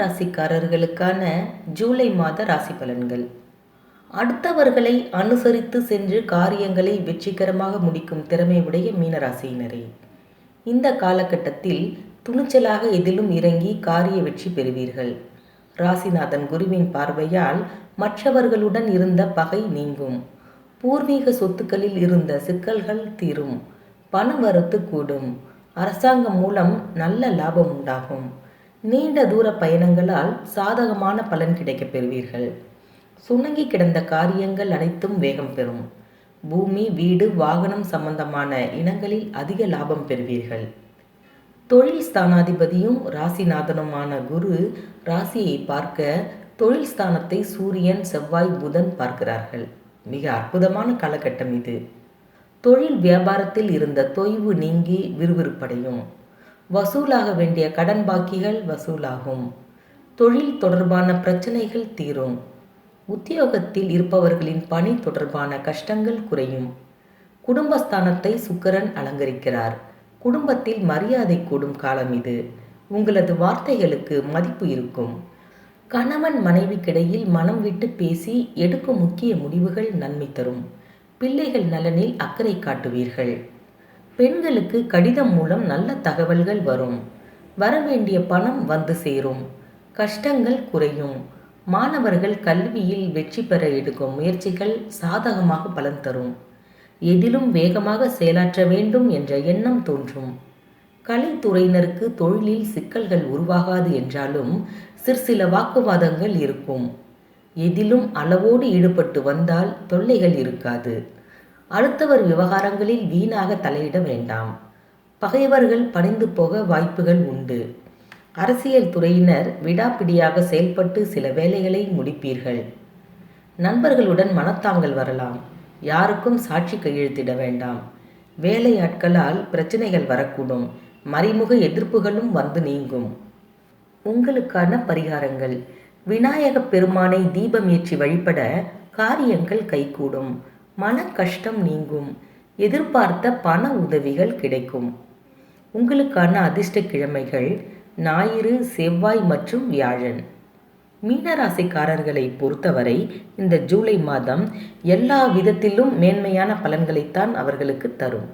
ராசிக்காரர்களுக்கான ஜூலை மாத ராசி பலன்கள். அடுத்தவர்களை அனுசரித்து சென்று காரியங்களை வெற்றிகரமாக முடிக்கும் திறமை உடைய மீனராசியினரே. இந்த காலகட்டத்தில் துணிச்சலாக எதிலும் இறங்கி காரிய வெற்றி பெறுவீர்கள். ராசிநாதன் குருவின் பார்வையால் மற்றவர்களுடன் இருந்த பகை நீங்கும். பூர்வீக சொத்துக்களில் இருந்த சிக்கல்கள் தீரும். பண வரத்து கூடும். அரசாங்கம் மூலம் நல்ல லாபம் உண்டாகும். நீண்ட தூர பயணங்களால் சாதகமான பலன் கிடைக்கப் பெறுவீர்கள். சுணங்கி கிடந்த காரியங்கள் அனைத்தும் வேகம் பெறும். பூமி வீடு வாகனம் சம்பந்தமான இனங்களில் அதிக லாபம் பெறுவீர்கள். தொழில் ஸ்தானாதிபதியும் ராசிநாதனுமான குரு ராசியை பார்க்க தொழில் ஸ்தானத்தை சூரியன் செவ்வாய் புதன் பார்க்கிறார்கள். மிக அற்புதமான காலகட்டம் இது. தொழில் வியாபாரத்தில் இருந்த தொய்வு நீங்கி விறுவிறுப்படையும். வசூலாக வேண்டிய கடன் பாக்கிகள் வசூலாகும். தொழில் தொடர்பான பிரச்சனைகள் தீரும். உத்தியோகத்தில் இருப்பவர்களின் பணி தொடர்பான கஷ்டங்கள் குறையும். குடும்பஸ்தானத்தை சுக்கரன் அலங்கரிக்கிறார். குடும்பத்தில் மரியாதை கூடும் காலம் இது. உங்களது வார்த்தைகளுக்கு மதிப்பு இருக்கும். கணவன் மனைவிக்கிடையில் மனம் விட்டு பேசி எடுக்கும் முக்கிய முடிவுகள் நன்மை தரும். பிள்ளைகள் நலனில் அக்கறை காட்டுவீர்கள். பெண்களுக்கு கடிதம் மூலம் நல்ல தகவல்கள் வரும். வரவேண்டிய பணம் வந்து சேரும். கஷ்டங்கள் குறையும். மாணவர்கள் கல்வியில் வெற்றி பெற எடுக்கும் முயற்சிகள் சாதகமாக பலன் தரும். எதிலும் வேகமாக செயலாற்ற வேண்டும் என்ற எண்ணம் தோன்றும். கலைத்துறையினருக்கு தொழிலில் சிக்கல்கள் உருவாகாது என்றாலும் சிற்சில வாக்குவாதங்கள் இருக்கும். எதிலும் அளவோடு ஈடுபட்டு வந்தால் தொல்லைகள் இருக்காது. அடுத்தவர் விவகாரங்களில் வீணாக தலையிட வேண்டாம். பகைவர்கள் பணிந்து போக வாய்ப்புகள் உண்டு. அரசியல் துறையினர் விடாப்பிடியாக செயல்பட்டு சில வேலைகளை முடிப்பீர்கள். நண்பர்களுடன் மனத்தாங்கல் வரலாம். யாருக்கும் சாட்சி கையெழுத்திட வேண்டாம். வேலையாட்களால் பிரச்சனைகள் வரக்கூடும். மறைமுக எதிர்ப்புகளும் வந்து நீங்கும். உங்களுக்கான பரிகாரங்கள். விநாயகப் பெருமானை தீபம் ஏற்றி வழிபட காரியங்கள் கைகூடும். மன கஷ்டம் நீங்கும். எதிர்பார்த்த பண உதவிகள் கிடைக்கும். உங்களுக்கான அதிர்ஷ்ட கிழமைகள் ஞாயிறு செவ்வாய் மற்றும் வியாழன். மீனராசிக்காரர்களை பொறுத்தவரை இந்த ஜூலை மாதம் எல்லா விதத்திலும் மேன்மையான பலன்களைத்தான் அவர்களுக்கு தரும்.